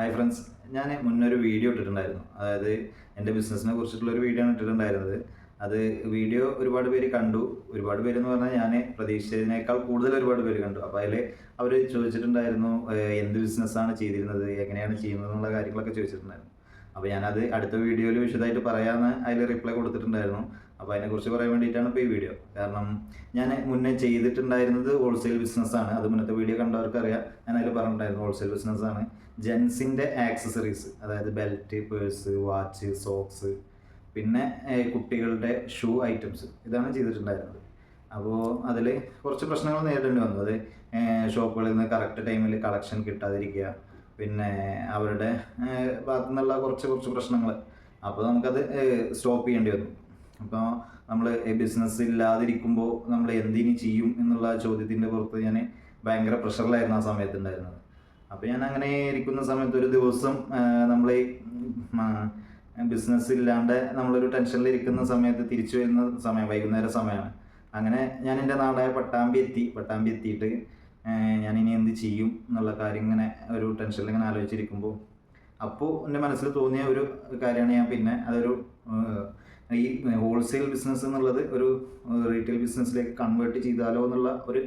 Hi friends ഞാൻ മുന്നൊരു video ഇട്ടിട്ടുണ്ടായിരുന്നു. അതായത് എന്റെ ബിസിനസ്സിനെ കുറിച്ചിട്ടുള്ള ഒരു വീഡിയോ ആണ് ഇട്ടിട്ടുണ്ടായിരുന്നത്. അത് വീഡിയോ ഒരുപാട് പേര് കണ്ടു. ഒരുപാട് പേര് എന്ന് പറഞ്ഞാൽ ഞാൻ പ്രതീക്ഷിച്ചതിനേക്കാൾ കൂടുതൽ ഒരുപാട് പേര് കണ്ടു. അപ്പോൾ അതിൽ അവർ ചോദിച്ചിട്ടുണ്ടായിരുന്നു എന്ത് ബിസിനസ്സാണ് ചെയ്തിരുന്നത്? എങ്ങനെയാണ് ചെയ്യുന്നത് എന്നുള്ള കാര്യങ്ങളൊക്കെ ചോദിച്ചിട്ടുണ്ടായിരുന്നു. അപ്പോൾ ഞാനത് അടുത്ത വീഡിയോയിൽ വിശദമായിട്ട് പറയാമെന്ന് അതിൽ റിപ്ലൈ കൊടുത്തിട്ടുണ്ടായിരുന്നു. അപ്പോൾ അതിനെക്കുറിച്ച് പറയാൻ വേണ്ടിയിട്ടാണ് ഇപ്പോൾ ഈ വീഡിയോ കാരണം ഞാൻ മുന്നേ ചെയ്തിട്ടുണ്ടായിരുന്നത് ഹോൾസെയിൽ ബിസിനസ്സാണ് അത് മുന്നത്തെ വീഡിയോ കണ്ടവർക്ക് അറിയാം ഞാൻ അതിൽ പറഞ്ഞിട്ടുണ്ടായിരുന്നു ഹോൾസെയിൽ ബിസിനസ്സാണ് ജെൻസിന്റെ ആക്സസറീസ് അതായത് ബെൽറ്റ് പേഴ്സ് വാച്ച് സോക്സ് പിന്നെ കുട്ടികളുടെ ഷൂ ഐറ്റംസ് ഇതാണ് ചെയ്തിട്ടുണ്ടായിരുന്നത്. അപ്പോൾ അതിൽ കുറച്ച് പ്രശ്നങ്ങൾ നേരിടേണ്ടി വന്നു. അത് ഷോപ്പുകളിൽ നിന്ന് കറക്റ്റ് ടൈമിൽ കളക്ഷൻ കിട്ടാതിരിക്കുക പിന്നെ അവരുടെ ഭാഗത്തു നിന്നുള്ള കുറച്ച് കുറച്ച് പ്രശ്നങ്ങൾ അപ്പോൾ നമുക്കത് സ്റ്റോപ്പ് ചെയ്യേണ്ടി വന്നു. അപ്പോൾ നമ്മൾ ബിസിനസ് ഇല്ലാതിരിക്കുമ്പോൾ നമ്മൾ എന്തിനു ചെയ്യും എന്നുള്ള ചോദ്യത്തിന്റെ പുറത്ത് ഞാൻ ഭയങ്കര പ്രഷറിലായിരുന്നു ആ സമയത്ത് ഉണ്ടായിരുന്നത് അപ്പോൾ ഞാൻ അങ്ങനെ ഇരിക്കുന്ന സമയത്ത് ഒരു ദിവസം നമ്മൾ ബിസിനസ് ഇല്ലാണ്ട് നമ്മളൊരു ടെൻഷനിൽ ഇരിക്കുന്ന സമയത്ത് തിരിച്ചു വരുന്ന സമയം വൈകുന്നേര സമയമാണ് അങ്ങനെ ഞാൻ എന്റെ നാടായ പട്ടാമ്പി എത്തി. പട്ടാമ്പി എത്തിയിട്ട് ഞാനിനി എന്ത് ചെയ്യും എന്നുള്ള കാര്യം ഇങ്ങനെ ഒരു ടെൻഷനിൽ ഇങ്ങനെ ആലോചിച്ചിരിക്കുമ്പോൾ അപ്പോൾ എന്റെ മനസ്സിൽ തോന്നിയ ഒരു കാര്യമാണ് ഞാൻ പിന്നെ അതൊരു ഈ ഹോൾസെയിൽ ബിസിനസ് എന്നുള്ളത് ഒരു റീറ്റെയിൽ ബിസിനസ്സിലേക്ക് കൺവേർട്ട് ചെയ്താലോ എന്നുള്ള ഒരു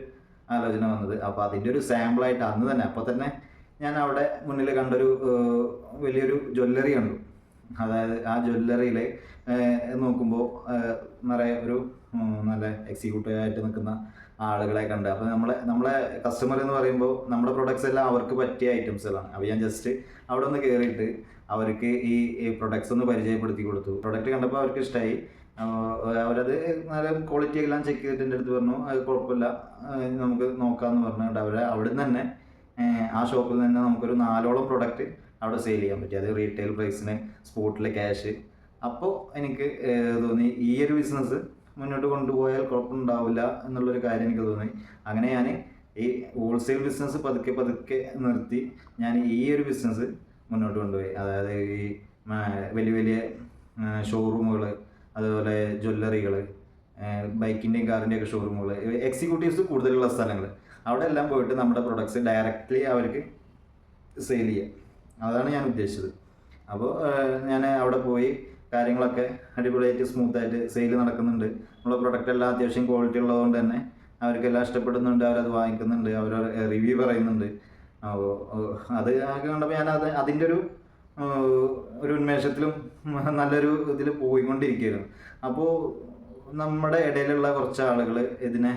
ആലോചന വന്നത്. അപ്പോൾ അതിന്റെ ഒരു സാമ്പിളായിട്ട് അന്ന് തന്നെ അപ്പോൾ തന്നെ ഞാൻ അവിടെ മുന്നിൽ കണ്ടൊരു വലിയൊരു ജ്വല്ലറി കണ്ടു. അതായത് ആ ജ്വല്ലറിയിൽ നോക്കുമ്പോൾ നിറയെ ഒരു നല്ല എക്സിക്യൂട്ടീവ് ആയിട്ട് നിൽക്കുന്ന ആളുകളെ കണ്ട്. അപ്പോൾ നമ്മളെ നമ്മളെ കസ്റ്റമർ എന്ന് പറയുമ്പോൾ നമ്മുടെ പ്രൊഡക്ട്സ് എല്ലാം അവർക്ക് പറ്റിയ ഐറ്റംസുകളാണ് അപ്പോൾ ഞാൻ ജസ്റ്റ് അവിടെ ഒന്ന് കയറിയിട്ട് അവർക്ക് ഈ പ്രൊഡക്ട്സ് ഒന്ന് പരിചയപ്പെടുത്തി കൊടുത്തു. പ്രൊഡക്റ്റ് കണ്ടപ്പോൾ അവർക്ക് ഇഷ്ടമായി അവരത് നല്ല ക്വാളിറ്റി എല്ലാം ചെക്ക് ചെയ്തിട്ട് എന്റെ അടുത്ത് പറഞ്ഞു അത് കുഴപ്പമില്ല. നമുക്ക് നോക്കാമെന്ന് പറഞ്ഞിട്ട് അവരെ അവിടെ നിന്ന് തന്നെ ആ ഷോപ്പിൽ നിന്ന് നമുക്കൊരു നാലോളം പ്രൊഡക്റ്റ് അവിടെ സെയിൽ ചെയ്യാൻ പറ്റി. അത് റീറ്റെയിൽ പ്രൈസിന് സ്പോട്ടിൽ ക്യാഷ് അപ്പോൾ എനിക്ക് തോന്നി ഈ ഒരു ബിസിനസ് മുന്നോട്ട് കൊണ്ടുപോയാൽ കുഴപ്പമുണ്ടാവില്ല എന്നുള്ളൊരു കാര്യം എനിക്ക് തോന്നി. അങ്ങനെ ഞാൻ ഈ ഹോൾസെയിൽ ബിസിനസ് പതുക്കെ പതുക്കെ നിർത്തി ഞാൻ ഈ ഒരു ബിസിനസ് മുന്നോട്ട് കൊണ്ടുപോയി. അതായത് ഈ വലിയ വലിയ ഷോറൂമുകൾ അതുപോലെ ജ്വല്ലറികൾ ബൈക്കിന്റെയും കാറിന്റെയും ഒക്കെ ഷോറൂമുകൾ എക്സിക്യൂട്ടീവ്സ് കൂടുതലുള്ള സ്ഥലങ്ങൾ അവിടെ എല്ലാം പോയിട്ട് നമ്മുടെ പ്രൊഡക്ട്സ് ഡയറക്റ്റ്ലി അവർക്ക് സെയിൽ ചെയ്യുക അതാണ് ഞാൻ ഉദ്ദേശിച്ചത്. അപ്പോൾ ഞാൻ അവിടെ പോയി കാര്യങ്ങളൊക്കെ അടിപൊളിയായിട്ട് സ്മൂത്തായിട്ട് സെയിൽ നടക്കുന്നുണ്ട്. നമ്മളെ പ്രൊഡക്റ്റ് എല്ലാം അത്യാവശ്യം ക്വാളിറ്റി ഉള്ളതുകൊണ്ട് തന്നെ അവർക്കെല്ലാം ഇഷ്ടപ്പെടുന്നുണ്ട് അവരത് വാങ്ങിക്കുന്നുണ്ട് അവർ റിവ്യൂ പറയുന്നുണ്ട്. അത് കണ്ടപ്പോൾ ഞാൻ അത് അതിന്റെ ഒരു ഒരു ഉന്മേഷത്തിലും നല്ലൊരു ഇതിൽ പോയിക്കൊണ്ടിരിക്കുകയായിരുന്നു. അപ്പോൾ നമ്മുടെ ഇടയിലുള്ള കുറച്ച് ആളുകൾ ഇതിനെ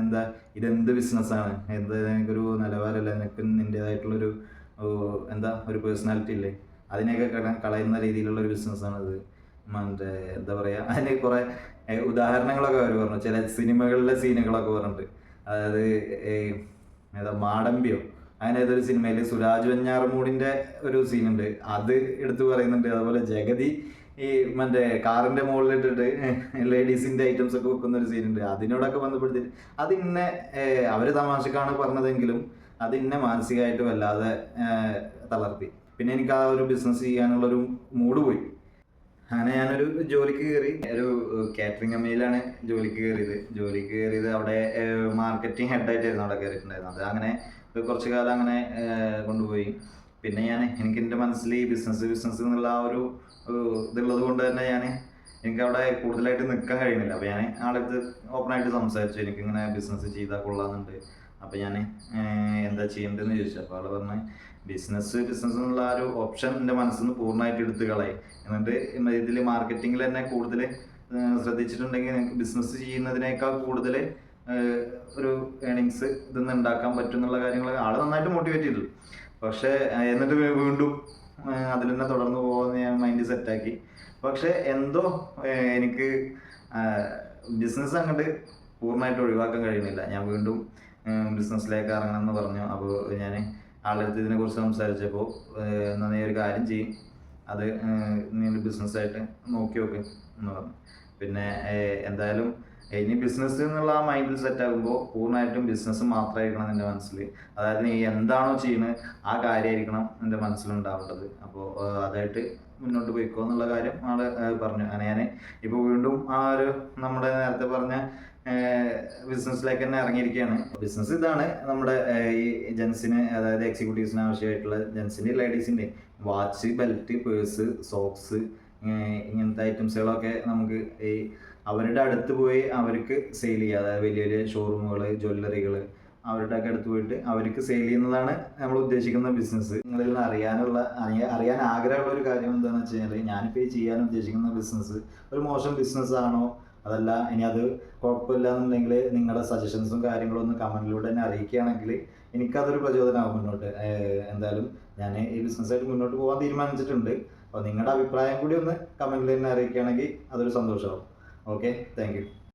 എന്താ ഇതെന്ത് ബിസിനസ്സാണ് എന്ത് ഒരു നിലവാരമല്ല നിനക്ക് നിന്റേതായിട്ടുള്ളൊരു എന്താ ഒരു പേഴ്സണാലിറ്റി ഇല്ലേ? അതിനെയൊക്കെ കട കളയുന്ന രീതിയിലുള്ള ഒരു ബിസിനസ്സാണ് ഇത് മറ്റേ എന്താ പറയുക അതിന് കുറേ ഉദാഹരണങ്ങളൊക്കെ അവർ പറഞ്ഞു. ചില സിനിമകളിലെ സീനുകളൊക്കെ പറഞ്ഞിട്ട്. അതായത് ഏതാ മാടമ്പിയോ? അങ്ങനെ ഏതൊരു സിനിമയിൽ സുരാജ് വെഞ്ഞാറമൂടിന്റെ ഒരു സീനുണ്ട് അത് എടുത്തു പറയുന്നുണ്ട്. അതുപോലെ ജഗതി ഈ മറ്റേ കാറിന്റെ മുകളിലിട്ടിട്ട് ലേഡീസിന്റെ ഐറ്റംസ് ഒക്കെ വെക്കുന്ന ഒരു സീനുണ്ട് അതിനോടൊക്കെ ബന്ധപ്പെടുത്തിയിട്ട്. അത് അവർ തമാശക്കാണ് പറഞ്ഞതെങ്കിലും അത് ഇന്നെ മാനസികമായിട്ട് വല്ലാതെ തളർത്തി. പിന്നെ എനിക്ക് ആ ഒരു ബിസിനസ് ചെയ്യാനുള്ളൊരു മൂഡ് പോയി. അങ്ങനെ ഞാനൊരു ജോലിക്ക് കയറി. ഒരു കാറ്ററിംഗ് കമ്പനിയിലാണ് ജോലിക്ക് കയറിയത്. ജോലിക്ക് കയറിയത് അവിടെ മാർക്കറ്റിംഗ് ഹെഡായിട്ടായിരുന്നു അവിടെ കയറിയിട്ടുണ്ടായിരുന്നത്. അങ്ങനെ കുറച്ച് കാലം അങ്ങനെ കൊണ്ടുപോയി. പിന്നെ ഞാൻ എനിക്ക് എന്റെ മനസ്സിൽ ഈ ബിസിനസ് ബിസിനസ് എന്നുള്ള ആ ഒരു ഇതുള്ളത് കൊണ്ട് തന്നെ ഞാൻ എനിക്ക് അവിടെ കൂടുതലായിട്ട് നിൽക്കാൻ കഴിയുന്നില്ല. അപ്പോൾ ഞാൻ ആളടുത്ത് ഓപ്പണായിട്ട് സംസാരിച്ചു. എനിക്കിങ്ങനെ ബിസിനസ് ചെയ്താൽ കൊള്ളാമെന്നുണ്ട്. അപ്പോൾ ഞാൻ എന്താ ചെയ്യേണ്ടതെന്ന് ചോദിച്ചു. അപ്പോൾ അവൾ പറഞ്ഞ് ബിസിനസ് ബിസിനസ് എന്നുള്ള ആ ഒരു ഓപ്ഷൻ എന്റെ മനസ്സിൽ നിന്ന് പൂർണമായിട്ട് എടുത്തു കളയും. എന്നിട്ട് ഇതിൽ മാർക്കറ്റിങ്ങിൽ തന്നെ കൂടുതൽ ശ്രദ്ധിച്ചിട്ടുണ്ടെങ്കിൽ നിങ്ങൾക്ക് ബിസിനസ് ചെയ്യുന്നതിനേക്കാൾ കൂടുതൽ ഒരു ഏണിങ്സ് ഇതൊന്നും ഉണ്ടാക്കാൻ പറ്റും എന്നുള്ള കാര്യങ്ങളൊക്കെ ആൾ നന്നായിട്ട് മോട്ടിവേറ്റ് ചെയ്തു പക്ഷേ എന്നിട്ട് വീണ്ടും അതിൽ തന്നെ തുടർന്ന് പോകുന്ന ഞാൻ മൈൻഡ് സെറ്റാക്കി പക്ഷെ എന്തോ എനിക്ക് ബിസിനസ് അങ്ങോട്ട് പൂർണമായിട്ട് ഒഴിവാക്കാൻ കഴിയുന്നില്ല ഞാൻ വീണ്ടും ബിസിനസ്സിലേക്ക് ഇറങ്ങണം എന്ന് പറഞ്ഞു. അപ്പോൾ ഞാൻ ആളെടുത്ത് ഇതിനെക്കുറിച്ച് സംസാരിച്ചപ്പോൾ എന്നാ നീ ഒരു കാര്യം ചെയ്യും. അത് നീ ബിസിനസ്സായിട്ട് നോക്കി നോക്ക് എന്ന് പറഞ്ഞു. പിന്നെ എന്തായാലും ഇനി ബിസിനസ് എന്നുള്ള ആ മൈൻഡിൽ സെറ്റ് ആകുമ്പോൾ പൂർണമായിട്ടും ബിസിനസ് മാത്രമായിരിക്കണം എന്റെ മനസ്സിൽ. അതായത് നീ എന്താണോ ചെയ്യുന്നത് ആ കാര്യമായിരിക്കണം എന്റെ മനസ്സിലുണ്ടാവേണ്ടത് അപ്പോൾ അതായിട്ട് മുന്നോട്ട് പോയിക്കോ എന്നുള്ള കാര്യം ആൾ പറഞ്ഞു. അങ്ങനെ ഞാൻ ഇപ്പോൾ വീണ്ടും ആ ഒരു നമ്മുടെ നേരത്തെ പറഞ്ഞ ബിസിനസ്സിലേക്ക് തന്നെ ഇറങ്ങിയിരിക്കുകയാണ്. ബിസിനസ് ഇതാണ് നമ്മുടെ ഈ ജെൻസിന് അതായത് എക്സിക്യൂട്ടീവ്സിന് ആവശ്യമായിട്ടുള്ള ജെൻസിന്റെ ലേഡീസിന്റെ വാച്ച് ബെൽറ്റ് പേഴ്സ് സോക്സ് ഇങ്ങനത്തെ ഐറ്റംസുകളൊക്കെ നമുക്ക് ഈ അവരുടെ അടുത്ത് പോയി അവർക്ക് സെയിൽ ചെയ്യുക. അതായത് വലിയ വലിയ ഷോറൂമുകൾ ജ്വല്ലറികൾ അവരുടെ ഒക്കെ അടുത്ത് പോയിട്ട് അവർക്ക് സെയിൽ ചെയ്യുന്നതാണ് നമ്മൾ ഉദ്ദേശിക്കുന്ന ബിസിനസ് നിങ്ങളിൽ നിന്ന് അറിയാനുള്ള അറിയാൻ ആഗ്രഹമുള്ള ഒരു കാര്യം എന്താണെന്ന് വെച്ച് കഴിഞ്ഞാൽ ഞാനിപ്പോൾ ഈ ചെയ്യാൻ ഉദ്ദേശിക്കുന്ന ബിസിനസ് ഒരു മോശം ബിസിനസ് ആണോ? അതല്ല ഇനി അത് കുഴപ്പമില്ല എന്നുണ്ടെങ്കിൽ നിങ്ങളുടെ സജഷൻസും കാര്യങ്ങളും ഒന്ന് കമന്റിലൂടെ തന്നെ അറിയിക്കുകയാണെങ്കിൽ എനിക്കതൊരു പ്രചോദനമാകും മുന്നോട്ട്. എന്തായാലും ഞാൻ ഈ ബിസിനസ്സായിട്ട് മുന്നോട്ട് പോകാൻ തീരുമാനിച്ചിട്ടുണ്ട്. അപ്പോൾ നിങ്ങളുടെ അഭിപ്രായം കൂടി ഒന്ന് കമന്റിൽ തന്നെ അറിയിക്കുകയാണെങ്കിൽ അതൊരു സന്തോഷമാകും ഓക്കെ താങ്ക്